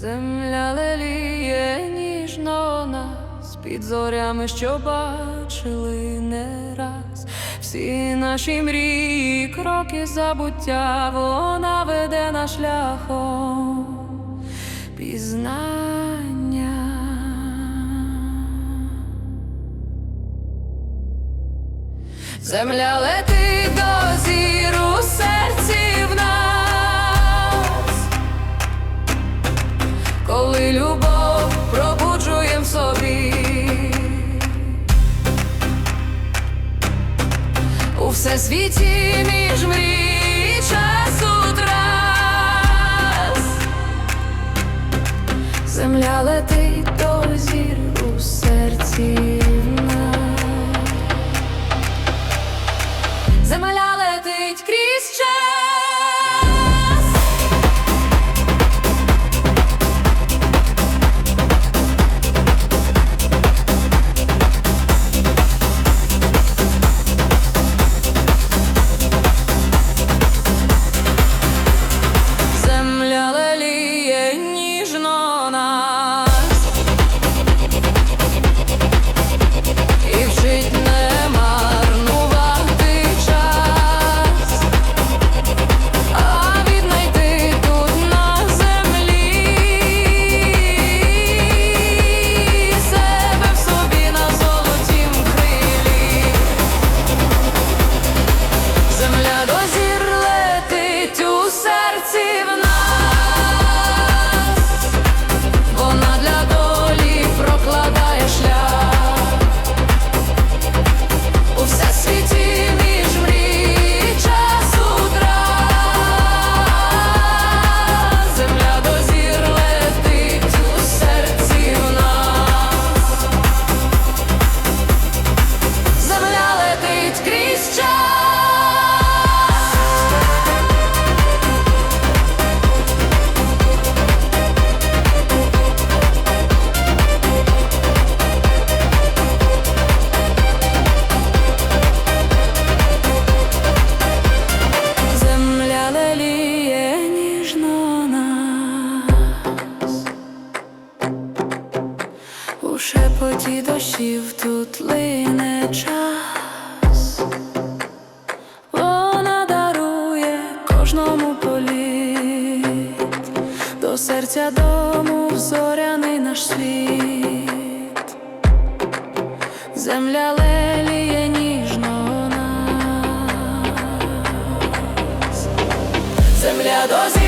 Земля леліє ніжно нас під зорями, що бачили не раз. Всі наші мрії, кроки забуття, вона веде на шляхом пізнання. Земля летить до зір всесвіті між мрій і часу трас. Земля летить до дощів тут лине час, вона дарує кожному політ. До серця дому зоряний наш світ. Земля леліє ніжно нас, земля до